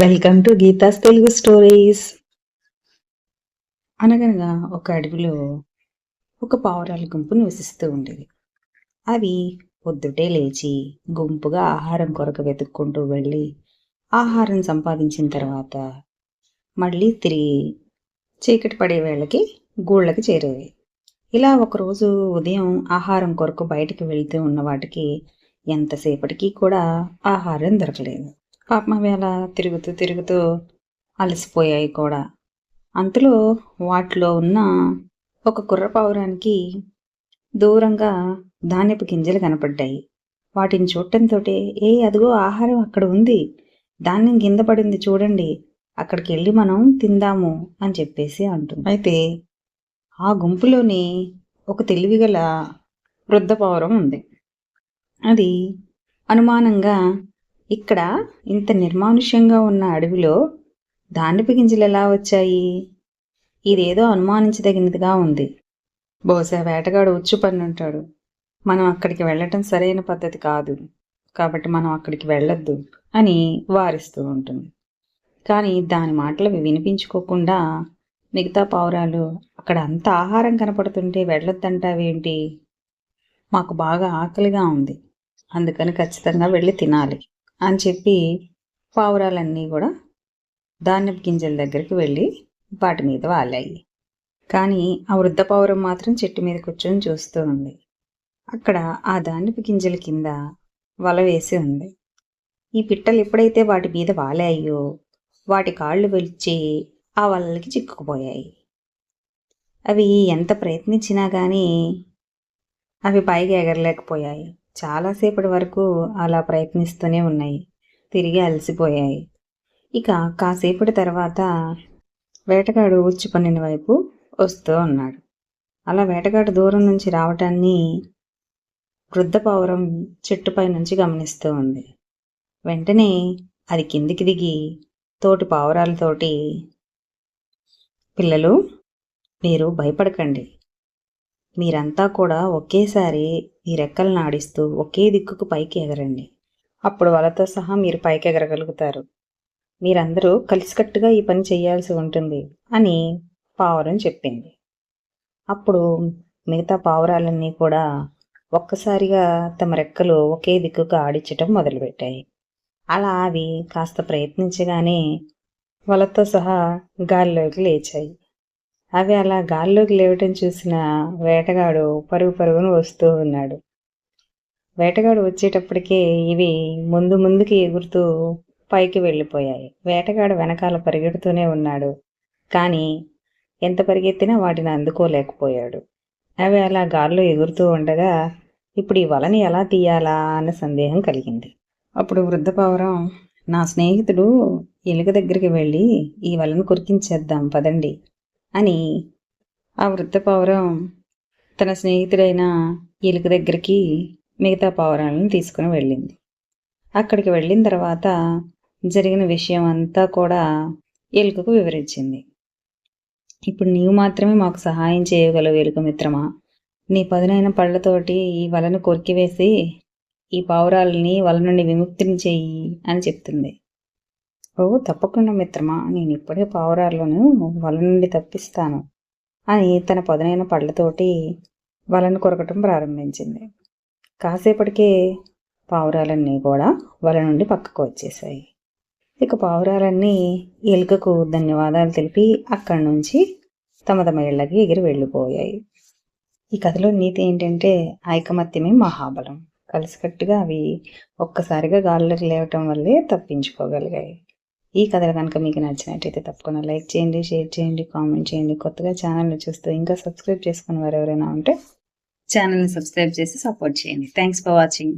Welcome to Geetha's Telugu stories అనగనగా ఒక అడవిలో ఒక పావురాల గుంపు నివసిస్తూ ఉండేది అవి పొద్దుటే లేచి గుంపుగా ఆహారం కొరకు వెతుక్కుంటూ వెళ్ళి ఆహారం సంపాదించిన తర్వాత మళ్ళీ తిరిగి చీకటి పడే వేళకి గూళ్ళకి చేరేవి. ఇలా ఒకరోజు ఉదయం ఆహారం కొరకు బయటికి వెళ్తూ ఉన్న వాటికి ఎంతసేపటికి కూడా ఆహారం దొరకలేదు. పాపం అవి అలా తిరుగుతూ తిరుగుతూ అలసిపోయాయి కూడా. అంతలో వాటిలో ఉన్న ఒక కుర్ర పావురానికి దూరంగా ధాన్యపు గింజలు కనపడ్డాయి. వాటిని చూడటంతో ఏ అదిగో ఆహారం అక్కడ ఉంది. ధాన్యం కింద పడింది చూడండి. అక్కడికి వెళ్ళి మనం తిందాము అని చెప్పేసి అంటుంది. అయితే ఆ గుంపులోని ఒక తెలివిగల వృద్ధ పావురం ఉంది. అది అనుమానంగా ఇక్కడ ఇంత నిర్మానుష్యంగా ఉన్న అడవిలో దానిపి గింజలు ఎలా వచ్చాయి? ఇదేదో అనుమానించదగినదిగా ఉంది. బహుశా వేటగాడు ఉచ్చు పన్నుంటాడు. మనం అక్కడికి వెళ్ళటం సరైన పద్ధతి కాదు. కాబట్టి మనం అక్కడికి వెళ్ళొద్దు అని వారిస్తూ ఉంటుంది. కానీ దాని మాటలు వినిపించుకోకుండా మిగతా పావురాలు అక్కడ అంత ఆహారం కనపడుతుంటే వెళ్ళొద్దంటావేంటి? మాకు బాగా ఆకలిగా ఉంది. అందుకని ఖచ్చితంగా వెళ్ళి తినాలి. అని చెప్పి పావురాలన్నీ కూడా ధాన్యపు గింజల దగ్గరికి వెళ్ళి వాటి మీద వాలాయి. కానీ ఆ వృద్ధ పావురం మాత్రం చెట్టు మీద కూర్చొని చూస్తూ ఉంది. అక్కడ ఆ ధాన్యపు గింజల కింద వల వేసి ఉంది. ఈ పిట్టలు ఎప్పుడైతే వాటి మీద వాలాయో వాటి కాళ్ళు వెలిచి ఆ వలలకి చిక్కుకుపోయాయి. అవి ఎంత ప్రయత్నించినా కానీ అవి పైకి ఎగరలేకపోయాయి. చాలాసేపటి వరకు అలా ప్రయత్నిస్తూనే ఉన్నాయి. తిరిగి అలసిపోయాయి. ఇక కాసేపటి తర్వాత వేటగాడు ఉచ్చిపన్నెన వైపు వస్తూ ఉన్నాడు. అలా వేటగాడు దూరం నుంచి రావటాన్ని వృద్ధ పావురం చెట్టుపై నుంచి గమనిస్తూ ఉంది. వెంటనే అది కిందికి దిగి తోటి పావురాలతోటి పిల్లలు మీరు భయపడకండి. మీరంతా కూడా ఒకేసారి మీ రెక్కలు ఆడిస్తూ ఒకే దిక్కుకు పైకి ఎగరండి. అప్పుడు వాళ్ళతో సహా మీరు పైకి ఎగరగలుగుతారు. మీరందరూ కలిసికట్టుగా ఈ పని చేయాల్సి ఉంటుంది అని పావురం చెప్పింది. అప్పుడు మిగతా పావురాలన్నీ కూడా ఒక్కసారిగా తమ రెక్కలు ఒకే దిక్కుకు ఆడించటం మొదలుపెట్టాయి. అలా అవి కాస్త ప్రయత్నించగానే వాళ్ళతో సహా గాల్లోకి లేచాయి. అవి అలా గాల్లోకి లేవటం చూసిన వేటగాడు పరుగు పరుగును వస్తూ ఉన్నాడు. వేటగాడు వచ్చేటప్పటికే ఇవి ముందు ముందుకి ఎగురుతూ పైకి వెళ్ళిపోయాయి. వేటగాడు వెనకాల పరిగెడుతూనే ఉన్నాడు. కానీ ఎంత పరిగెత్తినా వాటిని అందుకోలేకపోయాడు. అవి అలా గాల్లో ఎగురుతూ ఉండగా ఇప్పుడు ఈ వలని ఎలా తీయాలా అన్న సందేహం కలిగింది. అప్పుడు వృద్ధపావరం నా స్నేహితుడు ఎలుక దగ్గరికి వెళ్ళి ఈ వలను కురికించేద్దాం పదండి. అని ఆ వృద్ధ పావురం తన స్నేహితుడైన ఎలుక దగ్గరికి మిగతా పావురాలను తీసుకుని వెళ్ళింది. అక్కడికి వెళ్ళిన తర్వాత జరిగిన విషయం అంతా కూడా ఎలుకకు వివరించింది. ఇప్పుడు నీవు మాత్రమే మాకు సహాయం చేయగలవు ఎలుక మిత్రమా? నీ పదునైన పళ్ళతోటి ఈ వలను కొరికివేసి ఈ పావురాలని వల నుండి విముక్తిని చెయ్యి అని చెప్తుంది. ఓ తప్పకుండా మిత్రమా. నేను ఇప్పుడే పావురాలను వల నుండి తప్పిస్తాను అని తన పదునైన పళ్ళతోటి వలను కొరకటం ప్రారంభించింది. కాసేపటికే పావురాలన్నీ కూడా వల నుండి పక్కకు వచ్చేసాయి ఇక పావురాలన్నీ ఎలుకకు ధన్యవాదాలు తెలిపి అక్కడి నుంచి తమ తమ ఇళ్ళకి ఎగిరి వెళ్ళిపోయాయి. ఈ కథలో నీతి ఏంటంటే ఐకమత్యమే మహాబలం. కలిసికట్టుగా అవి ఒక్కసారిగా గాల్లోకి లేవటం వల్లే తప్పించుకోగలిగాయి. ఈ కథలు కనుక మీకు నచ్చినట్టయితే తప్పకుండా లైక్ చేయండి షేర్ చేయండి కామెంట్ చేయండి. కొత్తగా ఛానల్ని చూస్తూ ఇంకా సబ్స్క్రైబ్ చేసుకుని వారు ఎవరైనా ఉంటే ఛానల్ని సబ్స్క్రైబ్ చేసి సపోర్ట్ చేయండి. Thanks for watching